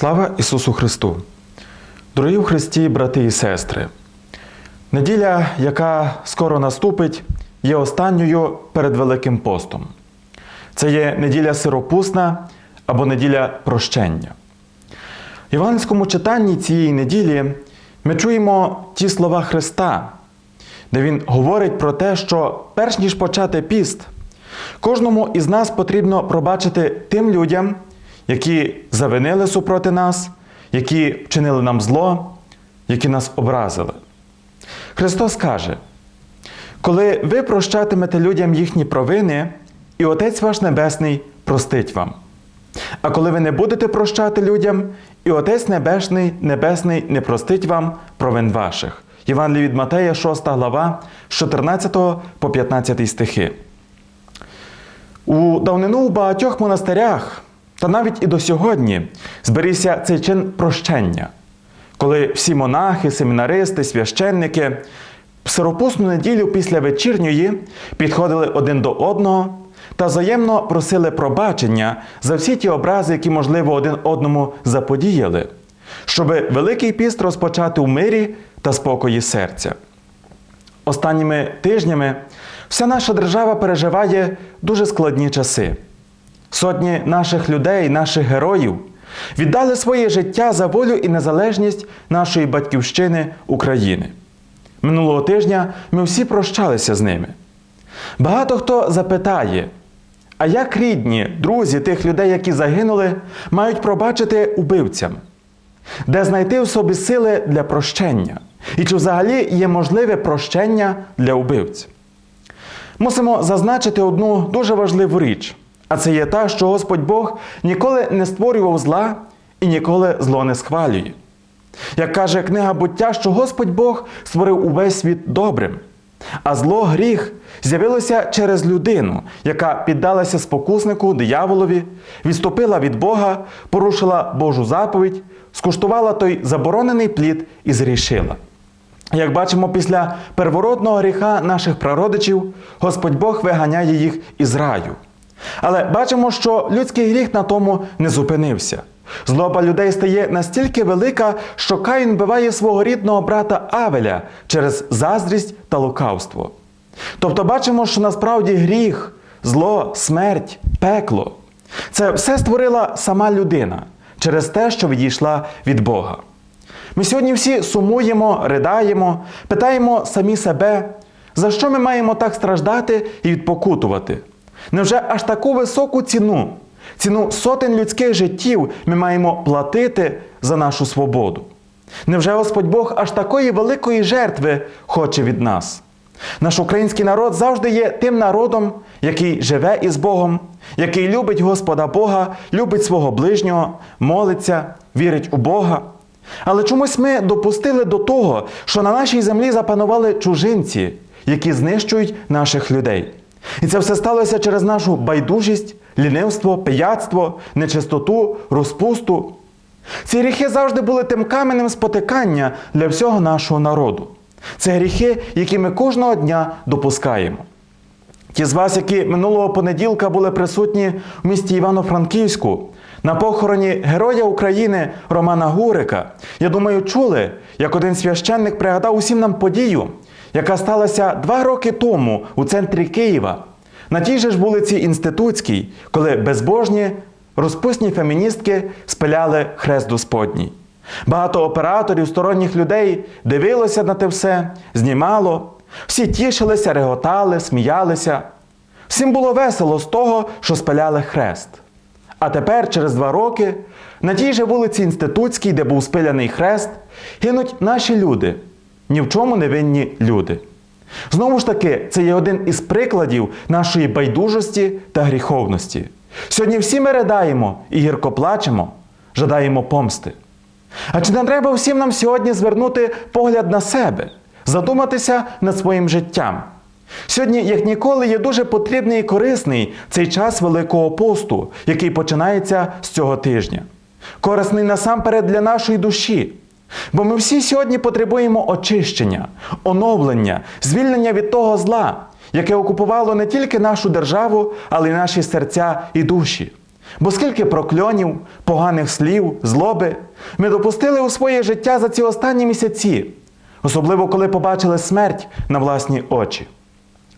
Слава Ісусу Христу! Дорогі в Христі, брати і сестри! Неділя, яка скоро наступить, є останньою перед Великим постом. Це є неділя сиропусна або неділя прощення. В Євангельському читанні цієї неділі ми чуємо ті слова Христа, де Він говорить про те, що перш ніж почати піст, кожному із нас потрібно пробачити тим людям, які завинили супроти нас, які вчинили нам зло, які нас образили. Христос каже: коли ви прощатимете людям їхні провини, і Отець ваш Небесний простить вам. А коли ви не будете прощати людям, і Отець Небесний, Небесний не простить вам провин ваших. Євангелій від Матея, 6 глава, з 14 по 15 стихи. У давнину у багатьох монастирях, та навіть і до сьогодні, зберігся цей чин прощення, коли всі монахи, семінаристи, священники в сиропусну неділю після вечірньої підходили один до одного та взаємно просили пробачення за всі ті образи, які, можливо, один одному заподіяли, щоби Великий піст розпочати у мирі та спокої серця. Останніми тижнями вся наша держава переживає дуже складні часи. Сотні наших людей, наших героїв віддали своє життя за волю і незалежність нашої батьківщини України. Минулого тижня ми всі прощалися з ними. Багато хто запитає, а як рідні, друзі тих людей, які загинули, мають пробачити убивцям? Де знайти в собі сили для прощення? І чи взагалі є можливе прощення для убивць? Мусимо зазначити одну дуже важливу річ, а це є та, що Господь Бог ніколи не створював зла і ніколи зло не схвалює. Як каже книга буття, що Господь Бог створив увесь світ добрим, а зло гріх з'явилося через людину, яка піддалася спокуснику, дияволові, відступила від Бога, порушила Божу заповідь, скуштувала той заборонений плід і зрішила. Як бачимо, після первородного гріха наших прародичів Господь Бог виганяє їх із раю. Але бачимо, що людський гріх на тому не зупинився. Злоба людей стає настільки велика, що Каїн вбиває свого рідного брата Авеля через заздрість та лукавство. Тобто бачимо, що насправді гріх, зло, смерть, пекло це все створила сама людина через те, що відійшла від Бога. Ми сьогодні всі сумуємо, ридаємо, питаємо самі себе, за що ми маємо так страждати і відпокутувати. Невже аж таку високу ціну, ціну сотень людських життів ми маємо платити за нашу свободу? Невже Господь Бог аж такої великої жертви хоче від нас? Наш український народ завжди є тим народом, який живе із Богом, який любить Господа Бога, любить свого ближнього, молиться, вірить у Бога. Але чомусь ми допустили до того, що на нашій землі запанували чужинці, які знищують наших людей. І це все сталося через нашу байдужість, лінивство, пияцтво, нечистоту, розпусту. Ці гріхи завжди були тим каменем спотикання для всього нашого народу. Це гріхи, які ми кожного дня допускаємо. Ті з вас, які минулого понеділка були присутні в місті Івано-Франківську, на похороні Героя України Романа Гурика, я думаю, чули, як один священник пригадав усім нам подію, яка сталася два роки тому у центрі Києва, на тій же ж вулиці Інститутській, коли безбожні розпусні феміністки спиляли хрест Господній. Багато операторів, сторонніх людей дивилося на те все, знімало, всі тішилися, реготали, сміялися. Всім було весело з того, що спиляли хрест. А тепер, через два роки, на тій же вулиці Інститутській, де був спиляний хрест, гинуть наші люди, ні в чому не винні люди. Знову ж таки, це є один із прикладів нашої байдужості та гріховності. Сьогодні всі ми ридаємо і гірко плачемо, жадаємо помсти. А чи не треба всім нам сьогодні звернути погляд на себе, задуматися над своїм життям? Сьогодні, як ніколи, є дуже потрібний і корисний цей час Великого посту, який починається з цього тижня. Корисний насамперед для нашої душі. Бо ми всі сьогодні потребуємо очищення, оновлення, звільнення від того зла, яке окупувало не тільки нашу державу, але й наші серця і душі. Бо скільки прокльонів, поганих слів, злоби ми допустили у своє життя за ці останні місяці, особливо коли побачили смерть на власні очі.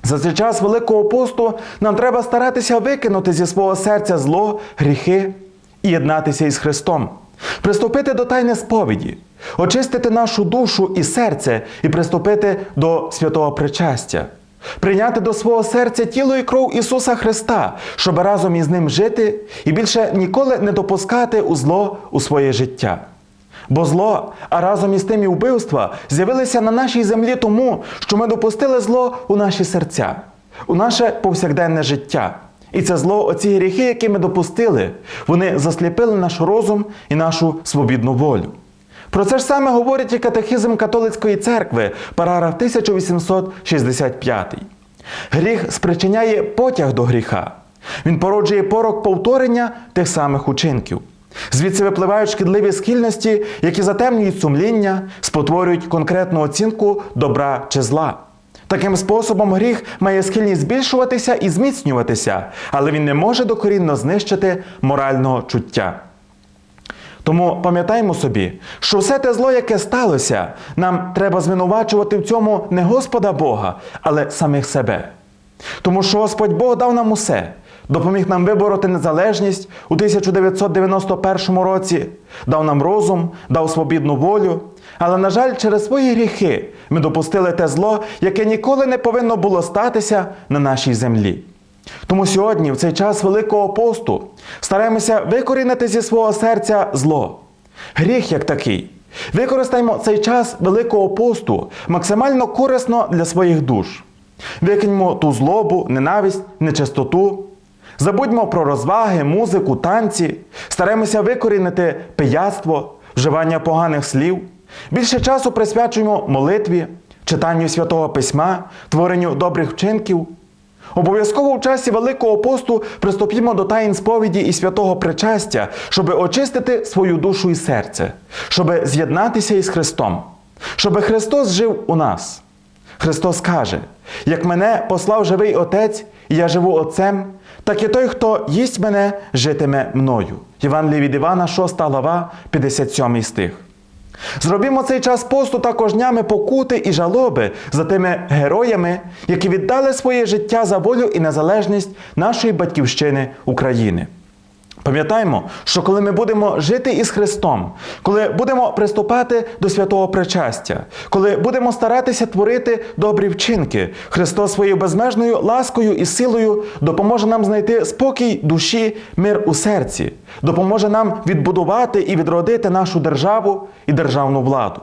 За цей час Великого посту нам треба старатися викинути зі свого серця зло, гріхи і єднатися із Христом, приступити до тайни сповіді, очистити нашу душу і серце і приступити до святого причастя, прийняти до свого серця тіло і кров Ісуса Христа, щоб разом із Ним жити і більше ніколи не допускати у зло у своє життя. Бо зло, а разом із тим і вбивства з'явилися на нашій землі тому, що ми допустили зло у наші серця, у наше повсякденне життя. І це зло, оці гріхи, які ми допустили, вони засліпили наш розум і нашу свобідну волю. Про це ж саме говорить і катехизм католицької церкви, параграф 1865. Гріх спричиняє потяг до гріха. Він породжує порок повторення тих самих учинків. Звідси випливають шкідливі схильності, які затемнюють сумління, спотворюють конкретну оцінку добра чи зла. Таким способом гріх має схильність збільшуватися і зміцнюватися, але він не може докорінно знищити морального чуття. Тому пам'ятаємо собі, що все те зло, яке сталося, нам треба звинувачувати в цьому не Господа Бога, але самих себе. Тому що Господь Бог дав нам усе, допоміг нам вибороти незалежність у 1991 році, дав нам розум, дав свобідну волю. Але, на жаль, через свої гріхи ми допустили те зло, яке ніколи не повинно було статися на нашій землі. Тому сьогодні, в цей час Великого посту, стараємося викорінити зі свого серця зло. Гріх як такий. Використаємо цей час Великого посту максимально корисно для своїх душ. Викиньмо ту злобу, ненависть, нечистоту. Забудьмо про розваги, музику, танці, стараємося викорінити пияцтво, вживання поганих слів. Більше часу присвячуємо молитві, читанню святого письма, творенню добрих вчинків. Обов'язково в часі Великого посту приступімо до таїн сповіді і святого причастя, щоб очистити свою душу і серце, щоб з'єднатися із Христом, щоб Христос жив у нас. Христос каже: як мене послав живий Отець, і я живу Отцем, так і той, хто їсть мене, житиме мною. Євангеліє від Івана, 6 глава, 57 стих. Зробімо цей час посту також днями покути і жалоби за тими героями, які віддали своє життя за волю і незалежність нашої батьківщини України. Пам'ятаємо, що коли ми будемо жити із Христом, коли будемо приступати до святого причастя, коли будемо старатися творити добрі вчинки, Христос своєю безмежною ласкою і силою допоможе нам знайти спокій душі, мир у серці, допоможе нам відбудувати і відродити нашу державу і державну владу.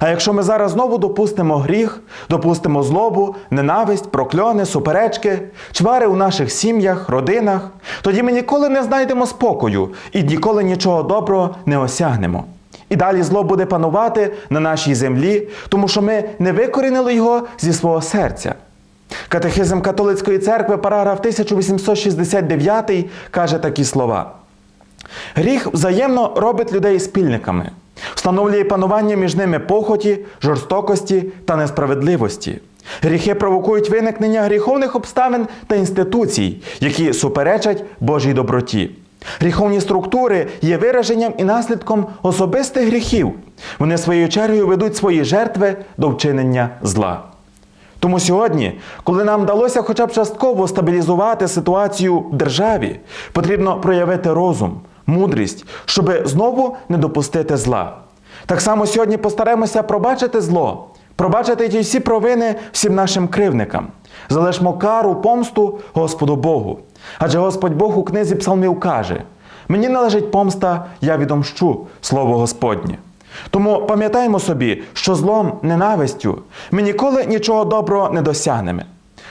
А якщо ми зараз знову допустимо гріх, допустимо злобу, ненависть, прокльони, суперечки, чвари у наших сім'ях, родинах, тоді ми ніколи не знайдемо спокою і ніколи нічого доброго не осягнемо. І далі зло буде панувати на нашій землі, тому що ми не викорінили його зі свого серця. Катехизм католицької церкви, параграф 1869, каже такі слова. Гріх взаємно робить людей спільниками, встановлює панування між ними похоті, жорстокості та несправедливості. Гріхи провокують виникнення гріховних обставин та інституцій, які суперечать Божій доброті. Гріховні структури є вираженням і наслідком особистих гріхів. Вони своєю чергою ведуть свої жертви до вчинення зла. Тому сьогодні, коли нам вдалося хоча б частково стабілізувати ситуацію в державі, потрібно проявити розум, мудрість, щоб знову не допустити зла. Так само сьогодні постараємося пробачити зло, пробачити ті всі провини всім нашим кривникам. Залишмо кару, помсту Господу Богу. Адже Господь Бог у книзі Псалмів каже: Мені належить помста, я відомщу слово Господнє. Тому пам'ятаємо собі, що злом, ненавистю ми ніколи нічого доброго не досягнемо.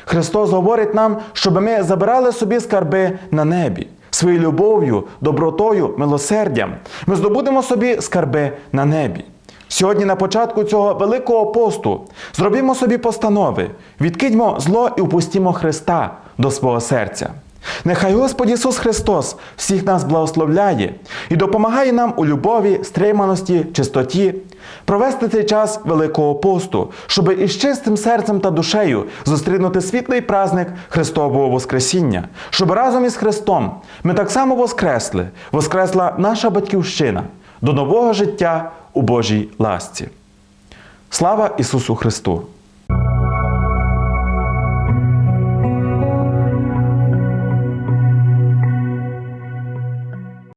Христос говорить нам, щоб ми забирали собі скарби на небі. Своєю любов'ю, добротою, милосердям ми здобудемо собі скарби на небі. Сьогодні, на початку цього великого посту, зробімо собі постанови, відкидьмо зло і впустімо Христа до свого серця. Нехай Господь Ісус Христос всіх нас благословляє і допомагає нам у любові, стриманості, чистоті, провести цей час Великого посту, щоб із чистим серцем та душею зустрінути світлий праздник Христового Воскресіння, щоб разом із Христом ми так само воскресли, воскресла наша батьківщина до нового життя у Божій ласці. Слава Ісусу Христу!